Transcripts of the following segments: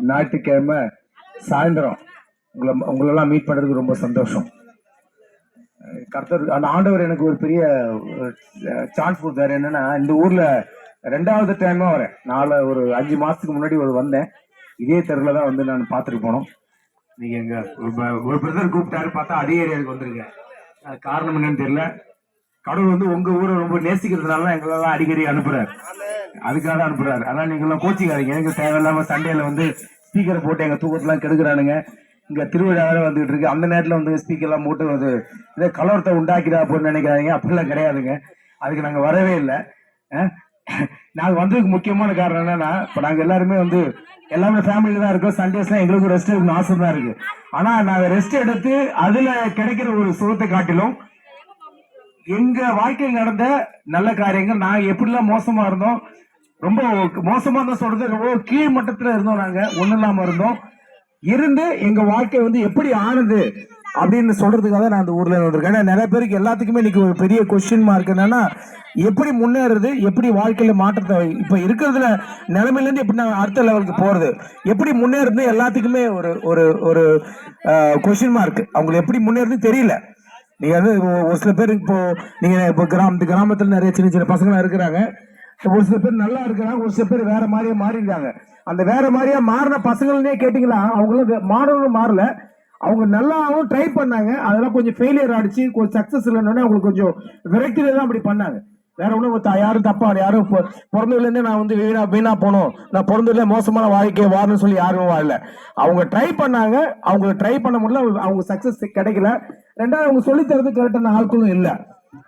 ஞாயிற்றுக்கிழமை சாயந்தரம். உங்களை உங்களெல்லாம் மீட் பண்ணுறதுக்கு ரொம்ப சந்தோஷம். கர்த்தர் அந்த ஆண்டவர் எனக்கு ஒரு பெரிய சான்ஸ் கொடுத்தாரு. என்னன்னா இந்த ஊரில் ரெண்டாவது டைமா வரேன். நாலு ஒரு அஞ்சு மாதத்துக்கு முன்னாடி ஒரு வந்தேன். இதே தெருவில் தான் வந்து நான் பார்த்துட்டு போனோம். நீங்கள் எங்கள் ஒரு- ஒரு பிரதர் கூப்பிட்டாரு பார்த்தா அதே ஏரியாவுக்கு வந்திருக்கேன். காரணம் என்னன்னு தெரியல. கடவுள் வந்து உங்கள் ஊரை ரொம்ப நேசிக்கிறதுனால எங்களெல்லாம் அடிக்கடி அனுப்புகிறார் அதுக்காக தான் அனுப்புறாரு. அதான் நீங்க எல்லாம் கோச்சிக்காதீங்க. எனக்கு தேவையில்லாம சண்டேல வந்து ஸ்பீக்கர் போட்டு எங்க தூக்கத்தெல்லாம் கெடுக்கிறானுங்க. இங்க திருவிழா வேற வந்துட்டு இருக்கு. அந்த நேரத்துல வந்து ஸ்பீக்கர் எல்லாம் போட்டு வந்து இதை கலவரத்தை உண்டாக்கிடா அப்படின்னு நினைக்கிறாங்க அப்படிலாம் கிடையாதுங்க. அதுக்கு நாங்க வரவே இல்லை. நாங்க வந்ததுக்கு முக்கியமான காரணம் என்னன்னா இப்ப நாங்க எல்லாருமே வந்து எல்லாமே ஃபேமிலியில தான் இருக்கோம். சண்டேஸ்லாம் எங்களுக்கு ரெஸ்ட் எடுக்கணும் ஆசை தான் இருக்கு. ஆனா நாங்க ரெஸ்ட் எடுத்து அதுல கிடைக்கிற ஒரு சுகத்தை காட்டிலும் எங்க வாழ்க்கையில் நடந்த நல்ல காரியங்கள் நான் எப்படிலாம் மோசமா இருந்தோம் ரொம்ப மோசமா தான் சொல்றது. ரொம்ப கீழ் மட்டத்துல இருந்தோம் நாங்க. ஒண்ணு இல்லாம இருந்தோம். இருந்து எங்க வாழ்க்கை வந்து எப்படி ஆனது அப்படின்னு சொல்றதுக்காக நான் அந்த ஊர்ல வந்திருக்கேன். ஏன்னா நிறைய பேருக்கு எல்லாத்துக்குமே இன்னைக்கு ஒரு பெரிய கொஸ்டின் மார்க் என்னன்னா எப்படி முன்னேறது எப்படி வாழ்க்கையில மாற்றத்தை இப்ப இருக்கிறதுல நிலைமையில இருந்து எப்படி நான் அடுத்த லெவலுக்கு போறது எப்படி முன்னேறது எல்லாத்துக்குமே ஒரு ஒரு ஒரு கொஸ்டின் மார்க் அவங்களுக்கு எப்படி முன்னேறது தெரியல. நீங்க வந்து ஒரு சில பேர் இப்போ நீங்க இப்போ கிராமத்து கிராமத்துல நிறைய சின்ன சின்ன பசங்களாம் இருக்கிறாங்க. ஒரு சில பேர் நல்லா இருக்கிறாங்க ஒரு சில பேர் வேற மாதிரியே மாறிடுறாங்க அந்த வேற மாதிரியா மாறின பசங்களே கேட்டிங்களா? அவங்களும் மாறணும் மாறல. அவங்க நல்லாவும் ட்ரை பண்ணாங்க. அதெல்லாம் கொஞ்சம் ஃபெயிலியர் ஆடிச்சு கொஞ்சம் சக்ஸஸ் இல்லைன்னு அவங்களுக்கு கொஞ்சம் விரக்தியில தான் அப்படி பண்ணாங்க. வேற ஒன்றும் யாரும் தப்பா யாரும் பிறந்ததுலேருந்தே நான் வந்து வீணா வீணா போனோம். நான் பிறந்ததுல மோசமான வாழ்க்கை வாழணும்னு சொல்லி யாரும் வாழல. அவங்க ட்ரை பண்ணாங்க. அவங்க ட்ரை பண்ண முடியல. அவங்க- அவங்க சக்சஸ் கிடைக்கல. ரெண்டாவது அவங்க சொல்லித்தரது கரெக்டான ஆட்களும் இல்லை.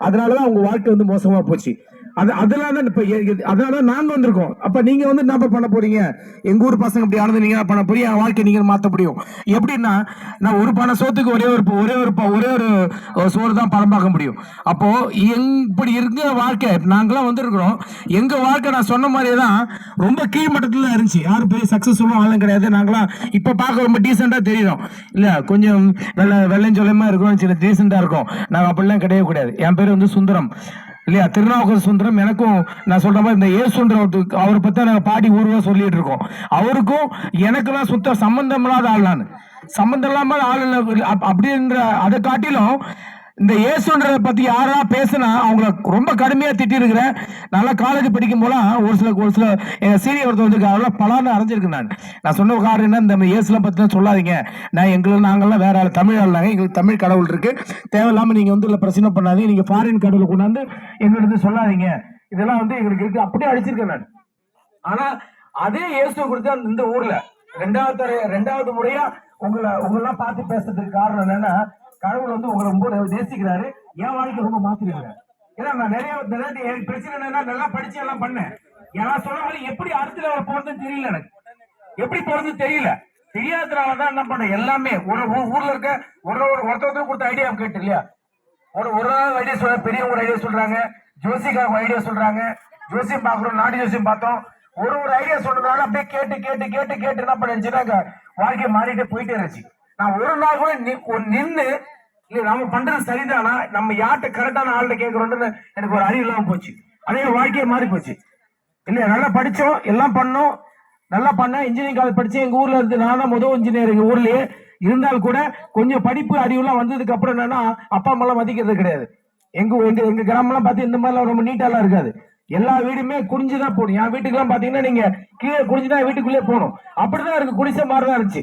அதனாலதான் அவங்க வாழ்க்கை வந்து மோசமா போச்சு. அது அதெல்லாம் தான் இப்ப எ- எ- நாங்க வந்திருக்கோம். அப்ப நீங்க வந்து என்ன பண்ண போறீங்க? எங்க ஊர் பசங்க இப்படி ஆனது நீங்க என்ன பண்ண போறீங்க? என் வாழ்க்கை நீங்க மாத்த முடியும். எப்படின்னா நான் ஒரு பண சோத்துக்கு ஒரே ஒரு ஒரே ஒரு ஒரே ஒரு சோறு தான் படம் பார்க்க முடியும். அப்போ எங் இப்படி இருக்க வாழ்க்கை. நாங்களாம் வந்திருக்கிறோம். எங்க வாழ்க்கை நான் சொன்ன மாதிரியே தான் ரொம்ப கீழ்மட்டத்தில் தான் இருந்துச்சு. யாரும் பெரிய சக்சஸ்ஃபுல்லும் ஆளும் கிடையாது. நாங்களாம் இப்ப பார்க்க ரொம்ப டீசெண்டா தெரியும் இல்ல கொஞ்சம் வெள்ள வெள்ளஞ்சொல்லமா இருக்கும் சில டீசெண்டா இருக்கும். நாங்கள் அப்படிலாம் கிடையவே கிடையாது என் பேர் வந்து சுந்தரம். இல்லையா? திருநாவுக்கர் சுந்தரம் எனக்கும் நான் சொல்ற மாதிரி இந்த ஏசுன்ற அவரை பத்தி நாங்கள் பாடி ஊர்வா சொல்லிட்டு இருக்கோம். அவருக்கும் எனக்கெல்லாம் சுத்த சம்பந்தம் இல்லாத ஆள் நான். சம்பந்தம் இல்லாமல் ஆள் அப்படின்ற அதை காட்டிலும் இந்த இயேசுன்றதை பத்தி யாரா பேசுனா அவங்கள ரொம்ப கடுமையா திட்டி இருக்கிறேன் நல்லா காலேஜ் படிக்கும் போலாம் ஒரு சில ஒரு சில எங்க சீனியர் ஒருத்தர் வந்து அவ்வளவு பலான்னு அரைஞ்சிருக்கேன் நான். நான் சொன்ன காரணம் என்ன? இந்த இயேசுலாம் பத்தி சொல்லாதீங்க. நான் எங்களை நாங்கள்லாம் வேற ஆள் தமிழ் ஆள் எங்களுக்கு தமிழ் கடவுள் இருக்கு. தேவையில்லாம நீங்க வந்து இல்லை பிரச்சனை பண்ணாதீங்க. நீங்க ஃபாரின் கடவுளை கொண்டாந்து எங்களுக்கு சொல்லாதீங்க. இதெல்லாம் வந்து எங்களுக்கு இருக்கு. அப்படியே அடிச்சிருக்கேன் நான். ஆனா அதே இயேசு கொடுத்து அந்த இந்த ஊர்ல. ரெண்டாவது ரெண்டாவது முறையா உங்களை உங்களெல்லாம் பார்த்து பேசுறதுக்கு காரணம் என்னன்னா கடவுள் வந்து உங்களை ரொம்ப நேசிக்கிறாரு. என் வாழ்க்கை ரொம்ப மாத்திருக்காரு ஏன்னா நான் நிறைய நிறைய என் பிரச்சனை என்னன்னா நல்லா படிச்சு எல்லாம் பண்ணேன். ஏன்னா சொல்ல மாதிரி எப்படி அடுத்த அவர் போறதுன்னு தெரியல எனக்கு. எப்படி போறதுன்னு தெரியல. தெரியாததுனாலதான் என்ன பண்ண எல்லாமே ஒரு ஊர்ல இருக்க ஒரு ஒரு ஒருத்தர் கொடுத்த ஐடியா கேட்டு இல்லையா? ஒரு ஒரு நாள் ஐடியா சொல்ற பெரியவங்க ஐடியா சொல்றாங்க ஜோசிக்காக ஐடியா சொல்றாங்க ஜோசியம் பாக்குறோம் நாடி ஜோசியம் பார்த்தோம். ஒரு ஒரு ஐடியா சொல்றதுனால அப்படியே கேட்டு கேட்டு கேட்டு கேட்டு என்ன பண்ணிருச்சுன்னா வாழ்க்கை மாறிட்டு போயிட்டே இருந்துச்சு. நான் ஒரு நாள் கூட நின்று இல்ல நம்ம பண்றது சரிதானா? நம்ம யார்கிட்ட கரெக்டான ஆள்கிட்ட கேட்கறோம்னு எனக்கு ஒரு அறிவு இல்லாம போச்சு. அதே வாழ்க்கையே மாறி போச்சு. இல்ல நல்லா படிச்சோம் எல்லாம் பண்ணோம். நல்லா பண்ணேன் இன்ஜினியரிங் காலேஜ் படிச்சேன் எங்க ஊர்ல இருந்து நான் தான் முதல் இன்ஜினியர் எங்க ஊர்லயே. இருந்தால் கூட கொஞ்சம் படிப்பு அறிவுலாம் வந்ததுக்கு அப்புறம் என்னன்னா அப்பா அம்மா எல்லாம் மதிக்கிறது கிடையாது. எங்க எங்க எங்க கிராமம்லாம் பார்த்து இந்த மாதிரிலாம் ரொம்ப நீட்டாலாம் இருக்காது. எல்லா வீடுமே குடிஞ்சுதான் போகணும். என் வீட்டுக்குலாம் பாத்தீங்கன்னா நீங்க கீழே குடிஞ்சுதான் வீட்டுக்குள்ளே போகணும். அப்படிதான் இருக்கு. குடிசை மாதிரி தான் இருந்துச்சு.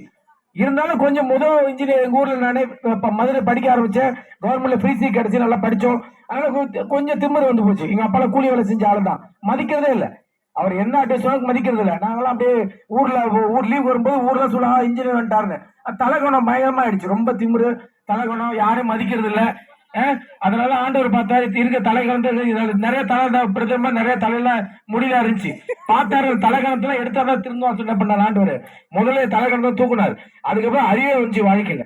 இருந்தாலும் கொஞ்சம் முதல் இன்ஜினியர் எங்க ஊர்ல நானே இப்ப மதுரை படிக்க ஆரம்பிச்சேன். கவர்மெண்ட்ல ஃப்ரீ சீட் நல்லா படிச்சோம். அதனால கொஞ்சம் கொஞ்சம் வந்து போச்சு. எங்க அப்பா கூலி வேலை செஞ்ச ஆளு தான் மதிக்கிறதே இல்ல. அவர் என்ன அட்வைஸ் மதிக்கிறது இல்ல. நாங்களாம் அப்படியே ஊர்ல ஊர் லீவ் வரும்போது ஊர்ல சொல்லுவாங்க இன்ஜினியர் வந்துட்டாருன்னு. தலைகணம் தலைகுணம் பயங்கரமா ஆயிடுச்சு ரொம்ப திமிரு தலைகணம் யாரும் மதிக்கிறது இல்லை. அதனால ஆண்டவர் பார்த்தாரு இருக்க தலை கலந்து நிறைய தலை பிரதம நிறைய தலையில முடியல இருந்துச்சு. பார்த்தாரு தலை கணத்துல எடுத்தாதான் திரும்ப என்ன பண்ணார் ஆண்டவர்? முதல்ல தலை கணத்தை தூக்குனாரு. அதுக்கப்புறம் அறிய வந்துச்சு வாழ்க்கையில.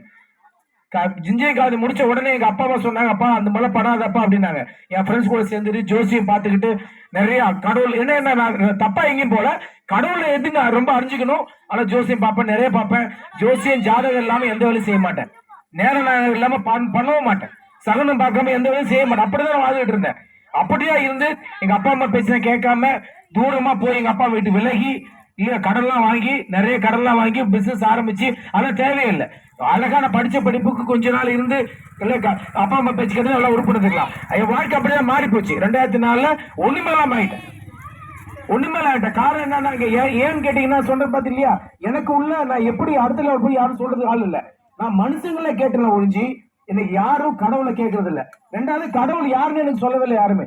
ஜிஞ்சை காது முடிச்ச உடனே எங்க அப்பா அம்மா சொன்னாங்க அப்பா அந்த மாதிரி படாதப்பா அப்படின்னாங்க. என் ஃப்ரெண்ட்ஸ் கூட சேர்ந்துட்டு ஜோசியம் பார்த்துக்கிட்டு நிறைய கடவுள் என்ன என்ன நான் தப்பா எங்கேயும் போல கடவுளை எதுங்க ரொம்ப அறிஞ்சுக்கணும்? ஆனா ஜோசியம் பார்ப்பேன் நிறைய பார்ப்பேன். ஜோசியம் ஜாதகம் இல்லாம எந்த வேலையும் செய்ய மாட்டேன். நேரம் இல்லாம பண்- பண்ணவும் மாட்டேன். சகனம் பார்க்காம எந்த வேலையும் செய்ய மாட்டேன். அப்படிதான் வாழ்ந்துட்டு இருந்தேன். அப்படியா இருந்து எங்க அப்பா அம்மா பேசின கேட்காம தூரமா போய் எங்க அப்பா வீட்டு விலகி இல்லையா கடன்லாம் வாங்கி நிறைய கடன்லாம் வாங்கி பிசினஸ் ஆரம்பிச்சு அதெல்லாம் தேவையில்லை. அழகான படிச்ச படிப்புக்கு கொஞ்ச நாள் இருந்து அப்பா அம்மா பேச்சு கேட்டு நல்லா உருப்படுத்துக்கலாம் என் வாழ்க்கை அப்படியே மாறி போச்சு. ரெண்டாயிரத்தி நாலுல ஒண்ணுமேலாம் ஆயிட்டேன். ஒண்ணுமேல இல்ல காரணம் என்னன்னா ஏன் ஏன்னு கேட்டீங்கன்னா சொல்ற பாத்து இல்லையா? எனக்கு உள்ள நான் எப்படி அடுத்த level போய் யாரும் சொல்றது ஆள் இல்ல. நான் மனுஷங்களை கேட்டேன் ஒழிஞ்சு எனக்கு யாரும் கடவுளை கேட்கறது இல்ல ரெண்டாவது கடவுள் யாருன்னு எனக்கு சொல்லவில்லை யாருமே.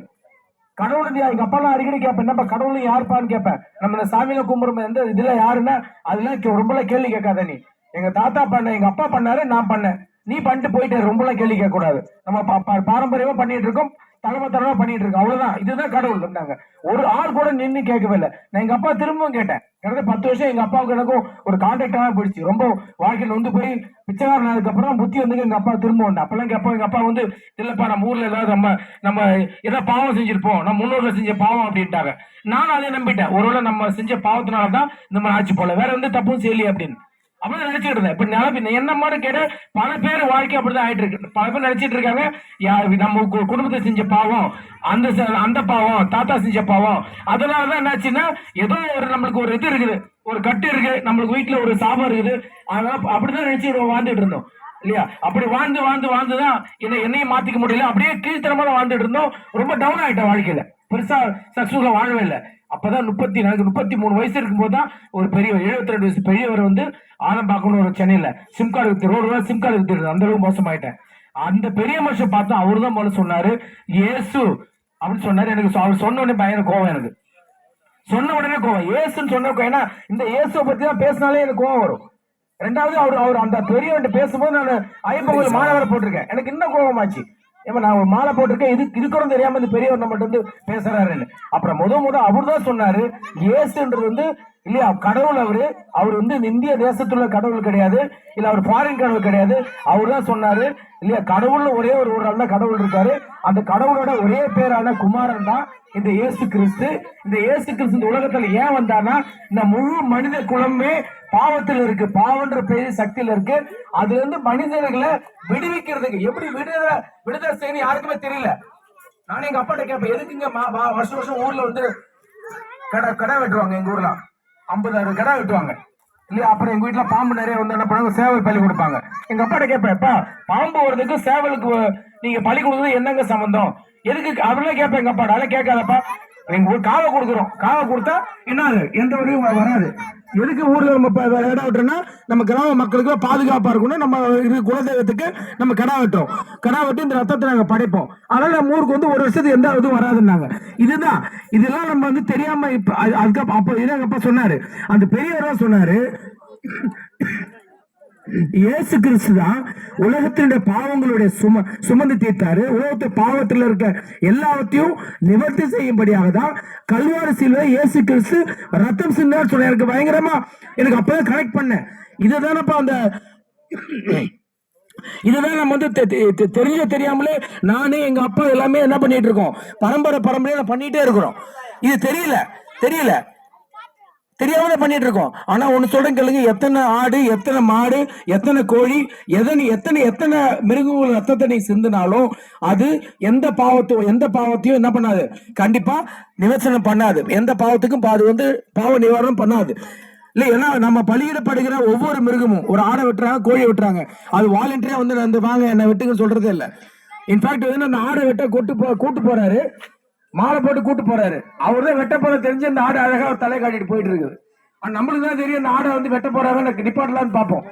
கடவுள் இல்லையா? எங்க அப்பா அடிக்கடி கேட்பேன் என்னப்பா கடவுளும் யாருப்பான்னு கேட்பேன். நம்ம இந்த சாமியில கும்பிடும்போது எந்த இதுல யாருன்னா அதெல்லாம் கே- ரொம்பலாம் கேள்வி கேட்காத நீ. எங்க தாத்தா பண்ண எங்க அப்பா பண்ணாரு நான் பண்ணேன். நீ பண்ணிட்டு போயிட்டு ரொம்பலாம் கேள்வி கேட்க கூடாது நம்ம பாரம்பரியமா பண்ணிட்டு இருக்கோம் தலைமை தலைமை பண்ணிட்டு இருக்கோம் அவ்வளவுதான். இதுதான் கடவுள் இருந்தாங்க ஒரு ஆள் கூட நின்று கேட்கவே இல்லை. நான் எங்க அப்பா திரும்பவும் கேட்டேன். கிட்டத்தட்ட பத்து வருஷம் எங்க அப்பாவுக்கு எனக்கும் ஒரு கான்டாக்டாக போயிடுச்சு. ரொம்ப வாழ்க்கையில் வந்து போய் பிச்சைக்காரன் அதுக்கப்புறம் புத்தி வந்து எங்க அப்பா திரும்ப வந்தேன். அப்பெல்லாம் எங்க அப்பா எங்க அப்பா வந்து இல்லப்பா நம்ம ஊர்ல ஏதாவது நம்ம நம்ம ஏதாவது பாவம் செஞ்சிருப்போம். நம்ம முன்னோர்கள் செஞ்ச பாவம் அப்படின்ட்டாங்க. நானும் அதை நம்பிட்டேன். ஒருவேளை நம்ம செஞ்ச பாவத்தினால தான் இந்த மாதிரி ஆச்சு போல. வேற வந்து தப்பும் செய்யலையே அப்படின்னு. அப்படி நினைச்சிட்டு இருந்தேன். இப்ப நிலப்பி என்ன மாதிரி கேட்டு பல பேர் வாழ்க்கை அப்படிதான் ஆயிட்டு இருக்கு. பல பேர் நினைச்சிட்டு இருக்காங்க நம்ம கு- குடும்பத்தை செஞ்ச பாவம் அந்த அந்த பாவம் தாத்தா செஞ்ச பாவம் அதனாலதான் என்னாச்சுன்னா ஏதோ ஒரு நம்மளுக்கு ஒரு இது இருக்குது. ஒரு கட்டு இருக்கு நம்மளுக்கு வீட்டுல ஒரு சாபம் இருக்குது. அதனால அப்படிதான் நினைச்சு வாழ்ந்துட்டு இருந்தோம். இல்லையா? அப்படி வாழ்ந்து வாழ்ந்து வாழ்ந்துதான் என்ன என்னையும் மாத்திக்க முடியல. அப்படியே கீழ்த்தரமா வாழ்ந்துட்டு இருந்தோம். ரொம்ப டவுன் ஆயிட்டேன் வாழ்க்கையில. பெருசா சக்சஸ்ஃபுல்லா வாழவே இல்லை. அப்பதான் முப்பத்தி நாளைக்கு முப்பத்தி மூணு வயசு இருக்கும்போது தான் ஒரு பெரிய எழுபத்தி ரெண்டு வயசு பெரியவர் வந்து ஆலம்பாக்கம்னு ஒரு சென்னையில சிம் கார்டு வித்து ரோடு சிம் கார்டு வித்து அந்த அளவுக்கு மோசமாயிட்டேன். அந்த பெரிய மனுஷன் பார்த்தா அவரு தான் முதல்ல சொன்னாரு இயேசு அப்படின்னு சொன்னாரு. எனக்கு அவர் சொன்ன உடனே பயங்கர கோவம் எனக்கு. சொன்ன உடனே கோவம். ஏசுன்னு சொன்ன கோவம். ஏன்னா இந்த இயேசுவை பத்தி தான் பேசினாலே எனக்கு கோவம் வரும். ரெண்டாவது அவர் அவர் அந்த பெரியவன்ட்ட பேசும்போது நான் ஐயப்பன் மாணவரை போட்டிருக்கேன். எனக்கு இன்னும் கோபமாச்சு ஏமா நான் ஒரு மாலை போட்டிருக்கேன். இது இருக்கிறோம் தெரியாம இந்த பெரியவர் நம்மகிட்ட வந்து பேசுறாருன்னு. அப்புறம் முத முத அவர் தான் சொன்னாரு இயேசுன்றது வந்து இல்லையா கடவுள் அவரு. அவர் வந்து இந்திய தேசத்துல உள்ள கடவுள் கிடையாது இல்ல அவர் ஃபாரின் கடவுள் கிடையாது. அவர் தான் சொன்னாரு இல்லையா கடவுள்னு ஒரே ஒரு ஒரு நல்ல கடவுள் இருக்காரு. அந்த கடவுளோட ஒரே பேரான குமாரன் தான் இந்த இயேசு கிறிஸ்து. இந்த இயேசு கிறிஸ்து இந்த உலகத்துல ஏன் வந்தானா இந்த முழு மனித குலமே பாவத்தில் இருக்கு பாவன்ற பெரிய சக்தியில இருக்கு. அதுல இருந்து மனிதர்களை விடுவிக்கிறதுக்கு எப்படி விடுதலை விடுதலை செய்யணும் யாருக்குமே தெரியல. நானும் எங்க அப்பாட்ட கேட்பேன் எதுக்குங்க மா- வா- வருஷம் வருஷம் ஊர்ல வந்து கடை கடை வெட்டுவாங்க எங்க ஊர்ல? ஐம்பதாயிரம் கடை வெட்டுவாங்க. இல்லையா? அப்புறம் எங்க வீட்டுல பாம்பு நிறைய வந்து என்ன பண்ணுவாங்க? சேவல் பலி கொடுப்பாங்க. எங்க அப்பாட்ட கேட்பேன்ப்பா பாம்பு வர்றதுக்கு சேவலுக்கு நீங்க பலி கொடுக்குறது என்னங்க சம்பந்தம்? எதுக்கு? அதெல்லாம் கேட்பேன் எங்க அப்பாட்ட. அதெல்லாம் கேட்காதப்பா. எங்க ஊர் காவை கொடுக்குறோம். காவை கொடுத்தா என்னது? எந்த வரையும் வராது. எதுக்கு ஊர்ல நம்ம இடம் விட்டுறோம்னா நம்ம கிராம மக்களுக்கு பாதுகாப்பா இருக்கணும். நம்ம குலதெய்வத்துக்கு நம்ம கடா வெட்டுறோம். கடா வெட்டி இந்த ரத்தத்தை நாங்க படைப்போம். அதனால நம்ம ஊருக்கு வந்து ஒரு வருஷத்துக்கு எந்த இதுவும் வராதுன்னாங்க. இதுதான். இதெல்லாம் நம்ம வந்து தெரியாம இப்ப அது- அதுக்கப்புறம் அப்போ இதான் சொன்னாரு. அந்த பெரியவர் சொன்னாரு. இயேசு கிறிஸ்து தான் உலகத்தினுடைய பாவங்களுடைய சும சுமந்து தீர்த்தாரு. உலகத்து பாவத்தில் இருக்க எல்லாவற்றையும் நிவர்த்தி செய்யும்படியாக தான் கல்வாரி சிலுவை இயேசு கிறிஸ்து ரத்தம் சிந்தார் சொன்ன எனக்கு பயங்கரமா எனக்கு அப்பதான் கனெக்ட் பண்ணேன். இதுதானப்பா அந்த இதுதான் நம்ம வந்து தெரிஞ்ச தெரியாமலே நானே எங்க அப்பா எல்லாமே என்ன பண்ணிட்டு இருக்கோம்? பரம்பரை பரம்பரையா பண்ணிட்டே இருக்கிறோம். இது தெரியல தெரியல. தெரியாமலே பண்ணிட்டு இருக்கோம் ஆனா ஒண்ணு சொல்றேன் கேளுங்க. எத்தனை ஆடு எத்தனை மாடு எத்தனை கோழி எதனை எத்தனை எத்தனை மிருகங்கள் ரத்தத்தை நீ சிந்தினாலும் அது எந்த பாவத்தையும் எந்த பாவத்தையும் என்ன பண்ணாது. கண்டிப்பா நிவசனம் பண்ணாது. எந்த பாவத்துக்கும் அது வந்து பாவ நிவாரணம் பண்ணாது. இல்ல ஏன்னா நம்ம பலியிடப்படுகிற ஒவ்வொரு மிருகமும் ஒரு ஆடை வெட்டுறாங்க கோழி வெட்டுறாங்க. அது வாலண்டியரா வந்து வந்து வாங்க என்ன வெட்டுங்க சொல்றதே இல்லை. இன்ஃபேக்ட் வந்து அந்த ஆடை வெட்ட கூட்டு போ கூட்டு போறாரு. மாலை போட்டு கூட்டு போறாரு. அவர் தான் வெட்ட போற தெரிஞ்சு அந்த ஆடு அழகா தலை காட்டிட்டு போயிட்டு இருக்குது. ஆனா நம்மளுக்கு தான் தெரியும் அந்த ஆடை வந்து வெட்ட போறாங்க நிப்பாட்டலாம்னு பார்ப்போம்.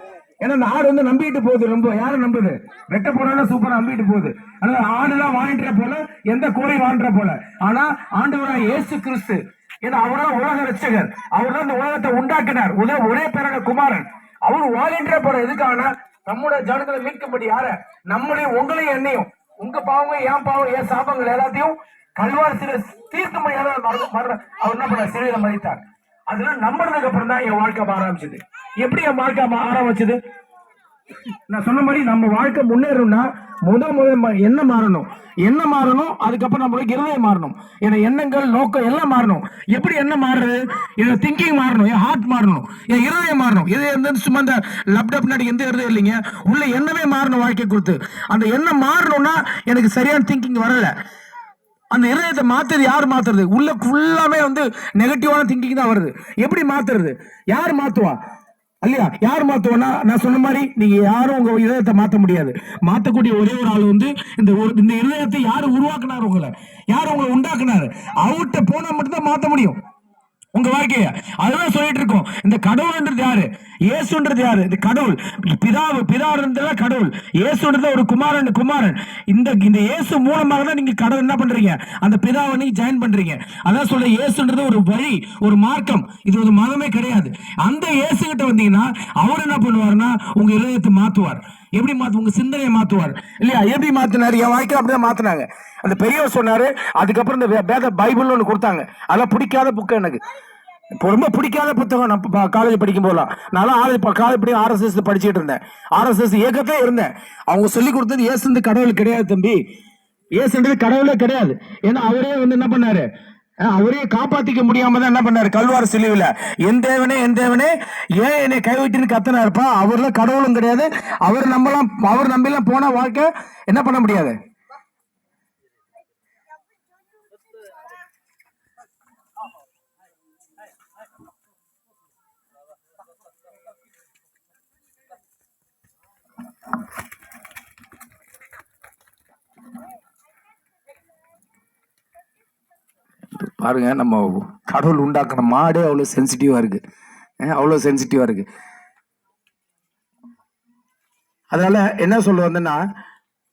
ஏன்னா இந்த ஆடு வந்து நம்பிட்டு போகுது ரொம்ப. யாரும் நம்புது? வெட்ட போறாங்க சூப்பரா நம்பிட்டு போகுது. ஆனா ஆடுலாம் வாங்கிட்டு போல எந்த கோழி வாங்குற போல. ஆனா ஆண்டவராக இயேசு கிறிஸ்து ஏன்னா அவர்தான் உலக ரட்சகர் அவர் தான் இந்த உலகத்தை உண்டாக்கினார். உதவ ஒரே பேரான குமாரன். அவர் வாலின்ற போற எதுக்கான நம்முடைய ஜனங்களை மீட்கும்படி யார? நம்மளையும் உங்களையும் என்னையும். உங்க பாவங்க என் பாவம் என் சாபங்கள் எல்லாத்தையும் கல்வாரத்தில தீர்க்கும்படியாக மரண- அவர் என்ன பண்ண சிறையில மறித்தார். அதெல்லாம் நம்பினதுக்கு அப்புறம் தான் என் வாழ்க்கை ஆரம்பிச்சது. எப்படி என் வாழ்க்கை ஆரம்பிச்சது? நான் சொன்ன மாதிரி நம்ம வாழ்க்கை முன்னேறணும்னா முத முத என்ன மாறணும்? என்ன மாறணும்? அதுக்கப்புறம் நம்மளுக்கு இருதயம் மாறணும். என் எண்ணங்கள் நோக்கம் எல்லாம் மாறணும். எப்படி என்ன மாறுறது? என் திங்கிங் மாறணும் என் ஹார்ட் மாறணும் என் இருதயம் மாறணும். இது இருந்து சும்மா இந்த லப்டப் நாடி எந்த இருதயம் இல்லைங்க? உள்ள எண்ணமே மாறணும் வாழ்க்கை கொடுத்து. அந்த எண்ணம் மாறணும்னா எனக்கு சரியான திங்கிங் வரலை. அந்த இருதயத்தை மாத்துறது யார் மாத்துறது? உள்ள ஃபுல்லாமே வந்து நெகட்டிவான திங்கிங் தான் வருது. எப்படி மாத்துறது? யார் மாத்துவா? இல்லையா? யார் மாத்துவோம்னா நான் சொன்ன மாதிரி நீங்க யாரும் உங்க இதயத்தை மாத்த முடியாது. மாத்தக்கூடிய ஒரே ஒரு ஆள் வந்து இந்த ஒரு இந்த இதயத்தை யார் உருவாக்குனாரு உங்களை? யார் உங்களை உண்டாக்குனாரு? அவர்கிட்ட போனா மட்டும்தான் மாத்த முடியும். உங்க வாழ்க்கைய. அதுதான் சொல்லிட்டு இருக்கோம். இந்த கடவுள்ன்றது யாரு? இயேசுன்றது யாரு? இந்த கடவுள். பிதாவு பிதான்றதுல கடவுள். இயேசுன்றது ஒரு குமாரன் குமாரன். இந்த இந்த இயேசு மூலமாக தான் நீங்க கடவுள் என்ன பண்றீங்க? அந்த பிதாவை நீங்க ஜாயின் பண்றீங்க. அதான் சொல்ற இயேசுன்றது ஒரு வழி ஒரு மார்க்கம். இது ஒரு மதமே கிடையாது. அந்த இயேசு கிட்ட வந்தீங்கன்னா அவர் என்ன பண்ணுவார்னா உங்க இதயத்தை மாத்துவார். எப்படி மாற்று உங்கள் சிந்தனையை மாற்றுவார் இல்லையா? எப்படி மாற்றினார் என் அப்படி தான் மாற்றுனாங்க அந்த பெரியவர் சொன்னார் அதுக்கப்புறம் இந்த வே- வேத பைபிள்னு ஒன்று கொடுத்தாங்க. அதெல்லாம் பிடிக்காத புக்கு எனக்கு. இப்போ ரொம்ப பிடிக்காத புத்தகம். நான் காலேஜ் படிக்கும் போதெல்லாம். நான் ஆலேஜ் காலேஜ் படி ஆர்எஸ்எஸ் படிச்சுட்டு இருந்தேன். ஆர்எஸ்எஸ் இயக்கத்தே இருந்தேன். அவங்க சொல்லி கொடுத்தது ஏசுந்து கடவுள் கிடையாது தம்பி. ஏசுன்றது கடவுளே கிடையாது. ஏன்னா அவரே வந்து என்ன பண்ணாரு? அவரே காப்பாத்திக்க முடியாம தான் என்ன பண்ணாரு? கல்வார் சிலுவில என் தேவனே என் தேவனே ஏன் என்னை கைவிட்டுன்னு கத்தனாருப்பா? அவர்ல கடவுளும் கிடையாது. அவர் நம்பலாம் அவர் நம்பிலாம் போன வாழ்க்கை என்ன பண்ண முடியாது? பாருங்க நம்ம கடவுள் உண்டாக்குன மாடே அவ்வளோ சென்சிட்டிவாக இருக்குது அவ்வளோ சென்சிட்டிவாக இருக்குது அதனால் என்ன சொல்ல வந்தேன்னா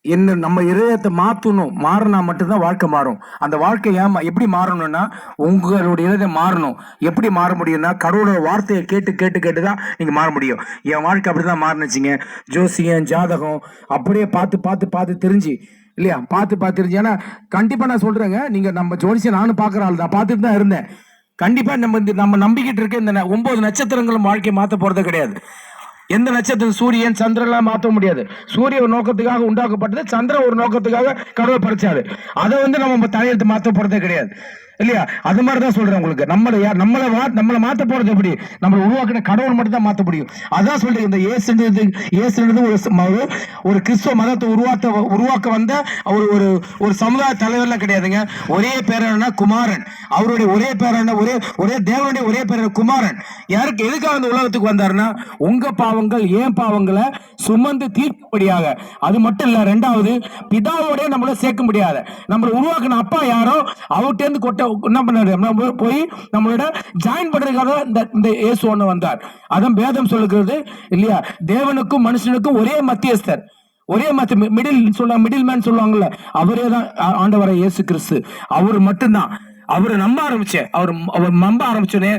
என்ன நம்ம இதயத்தை மாற்றணும் மாறினா மட்டும்தான் வாழ்க்கை மாறும். அந்த வாழ்க்கை ஏன் எப்படி மாறணும்னா உங்களுடைய இதயத்தை மாறணும். எப்படி மாற முடியும்னா கடவுளோட வார்த்தையை கேட்டு கேட்டு கேட்டு தான் நீங்கள் மாற முடியும். என் வாழ்க்கை அப்படி தான் மாறினுச்சிங்க ஜோசியம் ஜாதகம் அப்படியே பார்த்து பார்த்து பார்த்து தெரிஞ்சு இல்லையா? பார்த்து பார்த்துருச்சு ஏன்னா கண்டிப்பாக நான் சொல்கிறேங்க நீங்கள் நம்ம ஜோசியம் நானும் பார்க்குற ஆள் தான் பார்த்துட்டு தான் இருந்தேன். கண்டிப்பாக நம்ம இந்த நம்ம நம்பிக்கிட்டு இருக்க இந்த ஒம்பது நட்சத்திரங்களும் வாழ்க்கையை மாற்ற போகிறது கிடையாது. எந்த நட்சத்திரம்? சூரியன் சந்திரன்லாம் மாற்ற முடியாது. சூரிய ஒரு நோக்கத்துக்காக உண்டாக்கப்பட்டது சந்திரன் ஒரு நோக்கத்துக்காக கடவுள் படைச்சாரு. அதை வந்து நம்ம தலையெழுத்து மாற்ற போகிறதே கிடையாது. இல்லையா? அது மாதிரி தான் சொல்றேன் உங்களுக்கு. நம்மளை யார் நம்மளை வா நம்மளை மாற்ற போறது எப்படி? நம்ம உருவாக்கின கடவுள் மட்டும் தான் மாற்ற முடியும். அதான் சொல்றேன் இந்த இயேசுன்றது இயேசுன்றது ஒரு ஒரு கிறிஸ்துவ மதத்தை உருவாக்க உருவாக்க வந்த ஒரு ஒரு ஒரு சமுதாய தலைவர்லாம் கிடையாதுங்க. ஒரே பேர் என்ன குமாரன். அவருடைய ஒரே பேர் என்ன ஒரே ஒரே தேவனுடைய ஒரே பேர் குமாரன். யாருக்கு எதுக்காக அந்த உலகத்துக்கு வந்தாருன்னா உங்க பாவங்கள் ஏன் பாவங்களை சுமந்து தீர்க்கும்படியாக. அது மட்டும் இல்ல ரெண்டாவது பிதாவோடய நம்மள சேர்க்க முடியாது நம்மளை உருவாக்கின அப்பா யாரோ? அவர்கிட்ட இருந்து கொட்ட என்ன பண்ணாரு நம்ம போய் நம்மளோட ஜாயின் பண்றதுக்காக இந்த இந்த இயேசு ஒன்று வந்தார். அதான் பேதம் சொல்லுகிறது இல்லையா? தேவனுக்கும் மனுஷனுக்கும் ஒரே மத்தியஸ்தர். ஒரே மத்த மிடில் சொல்ல மிடில் மேன் சொல்லுவாங்கல்ல அவரே தான் ஆண்டவரை இயேசு கிறிஸ்து. அவர் மட்டும்தான். அவரை நம்ப ஆரம்பிச்சேன். அவர் அவர் நம்ப ஆரம்பிச்சோன்னே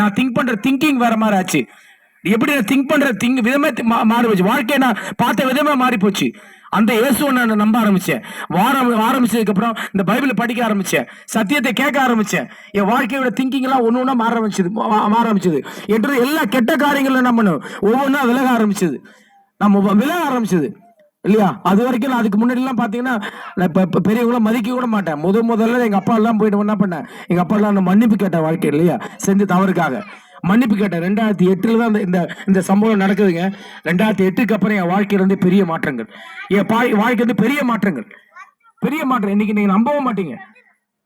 நான் திங்க் பண்ற திங்கிங் வேற மாதிரி ஆச்சு. எப்படி நான் திங்க் பண்ற திங்க் விதமே மாறி போச்சு. வாழ்க்கையை நான் பார்த்த விதமே மாறி போச்சு. அந்த இயேசுவை நான் நம்ப ஆரம்பிச்சேன். வார ஆரம்பிச்சதுக்கு அப்புறம் இந்த பைபிளை படிக்க ஆரம்பிச்சேன். சத்தியத்தை கேட்க ஆரம்பிச்சேன். என் வாழ்க்கையோட திங்கிங் எல்லாம் ஒன்றா மாற ஆரம்பிச்சது மா- மாற ஆரம்பிச்சது. என்று எல்லா கெட்ட காரியங்களும் நம்ம ஒவ்வொன்றா விலக ஆரம்பிச்சது. நம்ம விலக ஆரம்பிச்சது. இல்லையா? அது வரைக்கும் நான் அதுக்கு முன்னாடி எல்லாம் பாத்தீங்கன்னா நான் இப்போ இப்ப பெரியவங்கள மதிக்க கூட மாட்டேன். முத முதல்ல எங்க அப்பா எல்லாம் போயிட்டு என்ன பண்ணேன்? எங்க அப்பா எல்லாம் நான் மன்னிப்பு கேட்டேன் வாழ்க்கை இல்லையா? செஞ்சு தவறுக்காக. மன்னிப்பு கேட்டேன். ரெண்டாயிரத்தி எட்டுல தான் இந்த- இந்த இந்த சம்பவம் நடக்குதுங்க. ரெண்டாயிரத்தி எட்டுக்கு அப்புறம் என் வாழ்க்கையில வந்து பெரிய மாற்றங்கள். என் பா வாழ்க்கை வந்து பெரிய மாற்றங்கள். பெரிய மாற்றம். இன்னைக்கு நீங்க நம்பவும் மாட்டீங்க.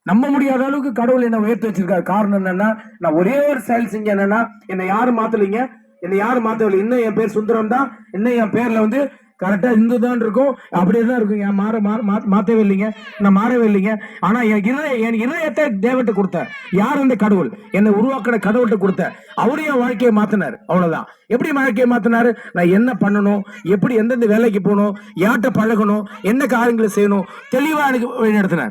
நம்ப முடியாத அளவுக்கு கடவுள் என்ன உயர்த்தி வச்சிருக்காரு. காரணம் என்னன்னா நான் ஒரே ஒரு செயல் செஞ்சேன். என்னன்னா என்னை யாரும் மாத்தலைங்க. என்னை யாரும் மாத்தவில்லை. இன்னும் என் பேர் சுந்தரம் தான் இன்னும் என் பேர்ல வந்து கரெக்டா இந்து தான் இருக்கும். அப்படியே தான் இருக்கும். என் மாற மா- மாத்தவே இல்லைங்க நான் மாறவே இல்லைங்க ஆனா என் இருதய என் இருதயத்தை தேவட்ட கொடுத்தேன். யார் அந்த கடவுள்? என்னை உருவாக்கின கடவுள்கிட்ட கொடுத்தேன். அவரையும் என் வாழ்க்கையை மாத்தினார். அவ்வளவுதான். எப்படி வாழ்க்கையை மாத்தினாரு? நான் என்ன பண்ணணும்? எப்படி எந்தெந்த வேலைக்கு போகணும்? யார்கிட்ட பழகணும்? என்ன காரியங்களை செய்யணும்? தெளிவா எனக்கு வழிநடத்தினார்.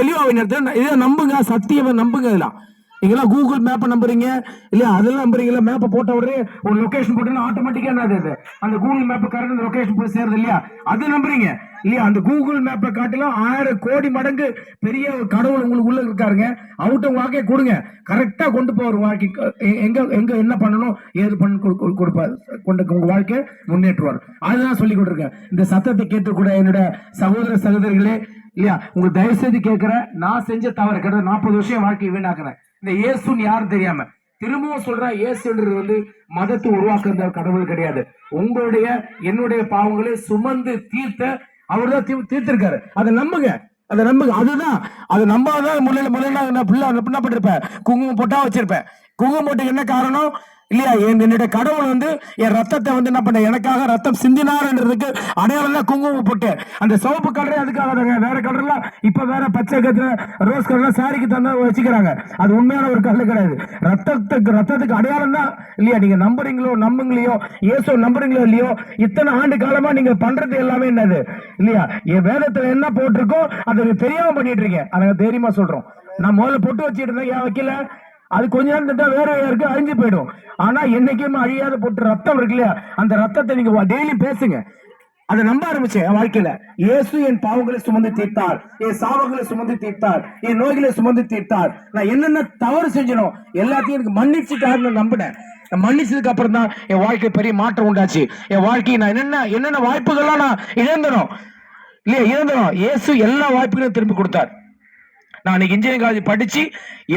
தெளிவா வழிநடத்தினார். இதை நம்புங்க. சத்தியமா நம்புங்க இதெல்லாம். நீங்களாம் கூகுள் மேப்பை நம்புறீங்க? இல்லையா? அதெல்லாம் நம்புறீங்களா? மேப்பை போட்ட உடனே ஒரு லொகேஷன் போட்டோன்னா ஆட்டோமேட்டிக்காக என்ன அது? அந்த கூகுள் மேப்பை கரெக்ட் லொகேஷன் போய் சேருது இல்லையா? அது நம்புறீங்க. இல்லையா? அந்த கூகுள் மேப்பை காட்டிலும் ஆயிரம் கோடி மடங்கு பெரிய கடவுள் உங்களுக்கு உள்ள இருக்காருங்க. அவர்கிட்ட வாழ்க்கையை கொடுங்க. கரெக்டாக கொண்டு போவார் வாழ்க்கை எ- எங்க எங்க என்ன பண்ணணும்? ஏது பண்ண கொடு- கொடுப்பார் கொண்டு உங்க வாழ்க்கையை முன்னேற்றுவார். அதுதான் சொல்லி கொடுத்துருக்கேன். இந்த சத்தத்தை கேட்டுக்கூட என்னோட சகோதர சகோதரிகளே இல்லையா? உங்களுக்கு தயவு செய்து கேட்கிறேன். நான் செஞ்ச தவறு கிட்ட நாற்பது வருஷம் வாழ்க்கையை வீணாக்குறேன். இந்த இயேசுன்னு யாரும் தெரியாம. திரும்பவும் சொல்றேன் இயேசுன்றது வந்து மதத்தை உருவாக்குற கடவுள் கிடையாது. உங்களுடைய என்னுடைய பாவங்களை சுமந்து தீர்த்த அவர் தான் தீர்த்திருக்காரு. அதை நம்புங்க. அதை நம்புங்க. அதுதான். அது நம்பாதான் முன்னிலை முன்னிலை நான் பிள்ளை என்ன பண்ணிருப்பேன் குங்குமம் போட்டா வச்சிருப்பேன். குங்குமம் போட்டுக்கு என்ன காரணம்? இல்லையா? என் என்னுடைய கடவுள் வந்து என் ரத்தத்தை வந்து என்ன பண்ண எனக்காக ரத்தம் சிந்தினார்ன்றதுக்கு அடையாளம் தான் குங்குமம் போட்டு அந்த சிவப்பு கலரே அதுக்காக தாங்க. வேற கலர்ல இப்ப வேற பச்சை கலர் ரோஸ் கலர்ல சாரிக்கு தந்தா வச்சுக்கிறாங்க. அது உண்மையான ஒரு கலர் கிடையாது. ரத்தத்துக்கு ரத்தத்துக்கு அடையாளம் தான் இல்லையா? நீங்க நம்புறீங்களோ நம்புங்களையோ ஏசோ நம்புறீங்களோ இல்லையோ இத்தனை ஆண்டு காலமா நீங்க பண்றது எல்லாமே என்னது? இல்லையா? என் வேதத்துல என்ன போட்டிருக்கோ அதை தெரியாம பண்ணிட்டு இருக்கீங்க அதை தைரியமா சொல்றோம். நான் முதல்ல பொட்டு வச்சுட்டு இருந்தேன். ஏன் வைக்கல? அது கொஞ்ச நேரம் தட்டா வேற யாருக்கு அழிஞ்சு போயிடும். ஆனா என்னைக்குமே அழியாத போட்டு ரத்தம் இருக்கு இல்லையா? அந்த ரத்தத்தை நீங்க டெய்லி பேசுங்க. அதை நம்ப ஆரம்பிச்சேன் என் வாழ்க்கையில. இயேசு என் பாவங்களை சுமந்து தீர்த்தார். என் சாவங்களை சுமந்து தீர்த்தார். என் நோய்களை சுமந்து தீர்த்தார். நான் என்னென்ன தவறு செஞ்சனோ எல்லாத்தையும் எனக்கு மன்னிச்சுட்டாருன்னு நம்பினேன். நான் மன்னிச்சதுக்கு அப்புறம் தான் என் வாழ்க்கை பெரிய மாற்றம் உண்டாச்சு. என் வாழ்க்கையை நான் என்னென்ன என்னென்ன வாய்ப்புகள்லாம் நான் இழந்தனும் இல்லையா? இழந்தனும் இயேசு எல்லா வாய்ப்புகளையும் திரும்பி கொடுத்தார். நான் இன்னைக்கு இன்ஜினியரிங் காலேஜ் படிச்சு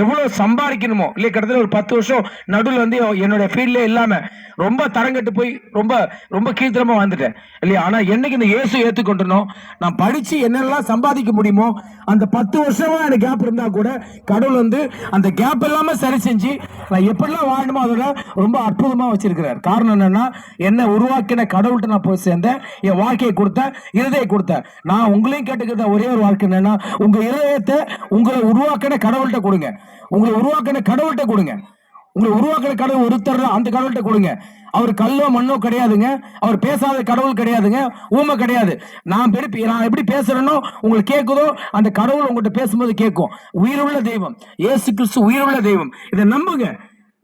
எவ்வளோ சம்பாதிக்கணுமோ? இல்லை கிட்டத்தட்ட ஒரு பத்து வருஷம் நடுவில் வந்து என்னோட ஃபீல்டே இல்லாமல் ரொம்ப தரங்கட்டு போய் ரொம்ப ரொம்ப கீழ்த்தரமாக வந்துட்டேன் இல்லையா? ஆனால் என்னைக்கு இந்த இயேசு ஏற்றுக்கொண்டனோ நான் படித்து என்னெல்லாம் சம்பாதிக்க முடியுமோ அந்த பத்து வருஷமாக எனக்கு கேப் இருந்தால் கூட கடவுள் வந்து அந்த கேப் எல்லாமே சரி செஞ்சு நான் எப்படிலாம் வாழணுமோ அதோட ரொம்ப அற்புதமாக வச்சிருக்கிறார். காரணம் என்னென்னா என்னை உருவாக்கின கடவுள்கிட்ட நான் போய் சேர்ந்தேன். என் வாழ்க்கையை கொடுத்தேன் இருதயை கொடுத்தேன். நான் உங்களையும் கேட்டுக்கிறத ஒரே ஒரு வாழ்க்கை என்னென்னா உங்கள் இருதயத்தை உங்களை உருவாக்கின கடவுள்கிட்ட கொடுங்க. உங்களை உருவாக்கின கடவுள்கிட்ட கொடுங்க. உங்களை உருவாக்கின கடவுள் ஒருத்தர் அந்த கடவுள்கிட்ட கொடுங்க. அவர் கல்லோ மண்ணோ கிடையாதுங்க. அவர் பேசாத கடவுள் கிடையாதுங்க. ஊமை கிடையாது. நான் பெருப்பி நான் எப்படி பேசுறேனோ உங்களுக்கு கேட்குதோ அந்த கடவுள் உங்கள்கிட்ட பேசும்போது கேட்கும் உயிருள்ள தெய்வம். ஏசு கிறிஸ்து உயிருள்ள தெய்வம். இதை நம்புங்க.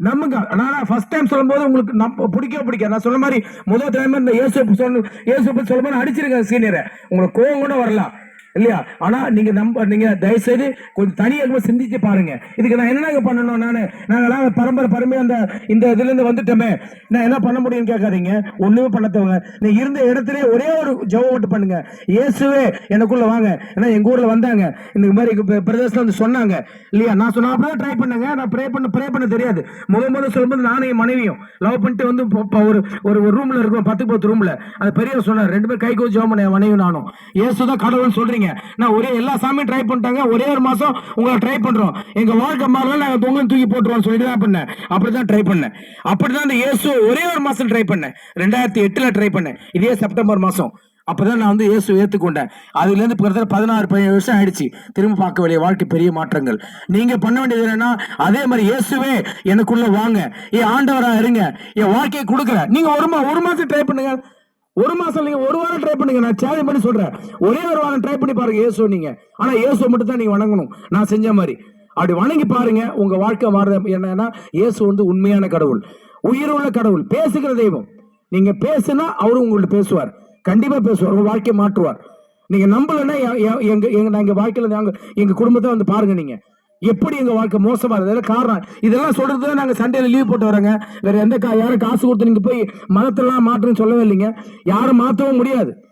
நம்புங்க. நான் ஃபர்ஸ்ட் டைம் சொல்லும்போது உங்களுக்கு நம்ப பிடிக்கவே பிடிக்காது. நான் சொன்ன மாதிரி முதல் டைம் இந்த இயேசு சொல்லு இயேசு சொல்லும்போது அடிச்சிருக்கேன் சீனியரை. உங்களுக்கு கோவம் கூட வரலாம் இல்லையா? ஆனா நீங்க நம்ப நீங்க தயவுசெய்து கொஞ்சம் தனியாக சிந்திச்சு பாருங்க. இதுக்கு நான் என்னங்க பண்ணணும் நானு? நாங்கெல்லாம் பரம்பரை பரம்பரை அந்த இந்த இதுல இருந்து வந்துட்டோமே. நான் என்ன பண்ண முடியும்னு கேட்காதீங்க. ஒண்ணுமே பண்ண நீ இருந்த இடத்துல ஒரே ஒரு ஜவ ஓட்டு பண்ணுங்க. இயேசுவே எனக்குள்ள வாங்க. ஏன்னா எங்க ஊர்ல வந்தாங்க. இந்த மாதிரி பிரதேசத்துல வந்து சொன்னாங்க. இல்லையா? நான் சொன்ன அப்புறம் ட்ரை பண்ணுங்க. நான் ப்ரே பண்ண ப்ரே பண்ண தெரியாது. முதல் முதல்ல சொல்லும்போது நானும் என் மனைவியும் லவ் பண்ணிட்டு வந்து ஒரு ஒரு ரூம்ல இருக்கும். பத்து பத்து ரூம்ல அது பெரியவர் சொன்னார். ரெண்டு பேரும் கை கோச்சு பண்ண என் மனைவி நானும். இயேசு தான் கடவுள்னு சொல்றீங்க. நான் ஒரே எல்லா சாமியும் ட்ரை பண்ணிட்டாங்க. ஒரே ஒரு மாசம் உங்களை ட்ரை பண்றோம். எங்க வாழ்க்கை மாறல நாங்கள் தொங்கல் தூக்கி போட்டுருவோம் சொல்லிட்டு தான் பண்ணேன். அப்படிதான் ட்ரை பண்ணேன். அப்படிதான் இந்த இயேசு ஒரே ஒரு மாசம் ட்ரை பண்ணேன். ரெண்டாயிரத்தி எட்டுல ட்ரை பண்ணேன். இதே செப்டம்பர் மாதம் அப்போதான் நான் வந்து இயேசு ஏற்றுக்கொண்டேன் அதுல இருந்து கிட்டத்தட்ட பதினாறு பதினேழு வருஷம் ஆயிடுச்சு. திரும்ப பார்க்க வேண்டிய வாழ்க்கை பெரிய மாற்றங்கள். நீங்க பண்ண வேண்டியது என்னன்னா அதே மாதிரி இயேசுவே எனக்குள்ள வாங்க. என் ஆண்டவரா இருங்க. என் வாழ்க்கையை கொடுக்குறேன். நீங்க ஒரு மா ஒரு மாதம் ட்ரை பண்ணுங்க. ஒரு மாசம் நீங்க ஒரு வாரம் ட்ரை பண்ணுங்க நான் சேலஞ்ச் பண்ணி சொல்றேன். ஒரே ஒரு வாரம் ட்ரை பண்ணி பாருங்க இயேசு நீங்க. ஆனா இயேசு மட்டும் தான் நீங்க வணங்கணும். நான் செஞ்ச மாதிரி. அப்படி வணங்கி பாருங்க உங்க வாழ்க்கை மாறுத என்னன்னா இயேசு வந்து உண்மையான கடவுள். உயிருள்ள கடவுள் பேசுகிற தெய்வம். நீங்க பேசுனா அவரும் உங்கள்ட்ட பேசுவார். கண்டிப்பா பேசுவார் உங்க வாழ்க்கையை மாற்றுவார். நீங்க நம்பலன்னா எ- எ- எங்க எங்க வாழ்க்கையில எங்க குடும்பத்தை வந்து பாருங்க நீங்க. எப்படி எங்க வாழ்க்கை மோசமா இருந்தது? காரணம். இதெல்லாம் சொல்றது தான் நாங்க சண்டேல லீவ் போட்டு வரோங்க வேற எந்த கா- யாரும் காசு கொடுத்து நீங்க போய் மதத்தெல்லாம் மாற்றுன்னு சொல்லவே இல்லைங்க. யாரும் மாற்றவும் முடியாது.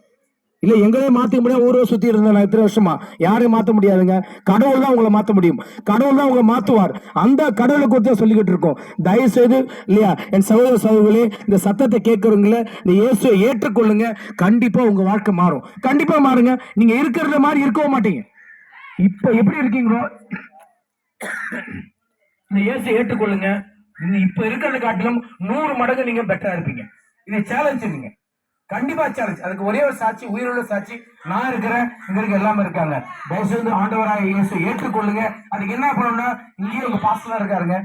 இல்ல எங்களே மாற்ற முடியாது. ஊரை சுத்தி இருந்தேன் நான் இத்தனை வருஷமா. யாரையும் மாத்த முடியாதுங்க. கடவுள் தான் உங்களை மாத்த முடியும். கடவுள் தான் உங்களை மாத்துவார். அந்த கடவுளை குறித்து சொல்லிக்கிட்டு இருக்கோம். தயவு செய்து இல்லையா என் சகோதர சகோதரிகளே இந்த சத்தத்தை கேட்கறவங்கள இந்த இயேசுவை ஏற்றுக்கொள்ளுங்க. கண்டிப்பா உங்க வாழ்க்கை மாறும். கண்டிப்பா மாறுங்க. நீங்க இருக்கிறத மாதிரி இருக்கவும் மாட்டீங்க. இப்ப எப்படி இருக்கீங்களோ இந்த இயேசு ஏற்றுக்கொள்ளுங்க. இந்த இப்ப இருக்கிறத காட்டிலும் நூறு மடங்கு நீங்க பெட்டரா இருப்பீங்க. இதை சேலஞ்ச் நீங்க கண்டிப்பா சேலஞ்ச் அதுக்கு ஒரே ஒரு சாட்சி உயிருள்ள சாட்சி நான் இருக்கிறேன் இங்க இருக்க எல்லாமே இருக்காங்க. தயவுசெய்து ஆண்டவராக இயேசு ஏற்றுக்கொள்ளுங்க. அதுக்கு என்ன பண்ணணும்னா இங்கேயும் உங்க பாஸ்டர் இருக்காருங்க.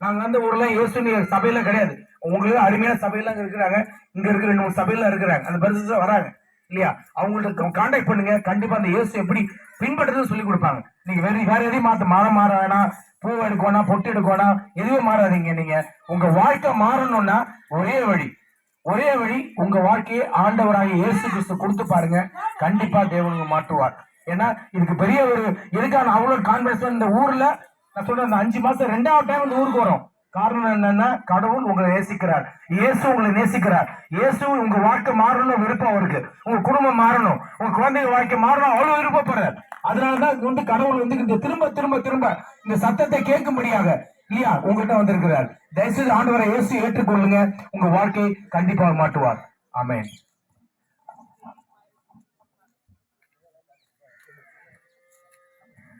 நாங்க வந்து ஊர்ல இயேசு சபையில கிடையாது. உங்களுக்கு அருமையான சபையில இருக்கிறாங்க. இங்க இருக்கிற ரெண்டு மூணு சபையில இருக்கிறாங்க. அந்த பரிசு வராங்க. இல்லையா? அவங்கள்ட்ட கான்டாக்ட் பண்ணுங்க. கண்டிப்பா அந்த இயேசு எப்படி பின்பற்றுறது சொல்லி கொடுப்பாங்க. நீங்க வேற வேற எதையும் மாத்த மாற மாற வேணாம் பூ எடுக்கணும் பொட்டு எடுக்கணும் எதுவும் மாறாதீங்க நீங்க. உங்க வாழ்க்கை மாறணும்னா ஒரே வழி. ஒரே வழி உங்க வாழ்க்கையை ஆண்டவராக இயேசு கிறிஸ்து கொடுத்து பாருங்க. கண்டிப்பா தேவனுங்க மாற்றுவார். ஏன்னா இதுக்கு பெரிய ஒரு எதுக்கான அவ்வளவு கான்பிடன்ஸ் இந்த ஊர்ல நான் சொல்றேன் அந்த அஞ்சு மாசம் ரெண்டாவது டைம் இந்த ஊருக்கு வரும். காரணம் என்னன்னா கடவுள் உங்களை நேசிக்கிறார். இயேசு உங்களை நேசிக்கிறார். இயேசு உங்க வாழ்க்கை மாறணும் விருப்பம் அவருக்கு. உங்க குடும்பம் மாறணும். உங்க குழந்தைங்க வாழ்க்கை மாறணும் அவ்வளவு விருப்பப்படுறார். அதனாலதான் வந்து கடவுள் வந்து இந்த திரும்ப திரும்ப திரும்ப இந்த சத்தத்தை கேட்கும்படியாக இல்லையா உங்ககிட்ட வந்திருக்கிறார். தயவுசெய்து ஆண்டவரை இயேசு ஏற்றுக்கொள்ளுங்க. உங்க வாழ்க்கையை கண்டிப்பாக மாட்டுவார் ஆமென்.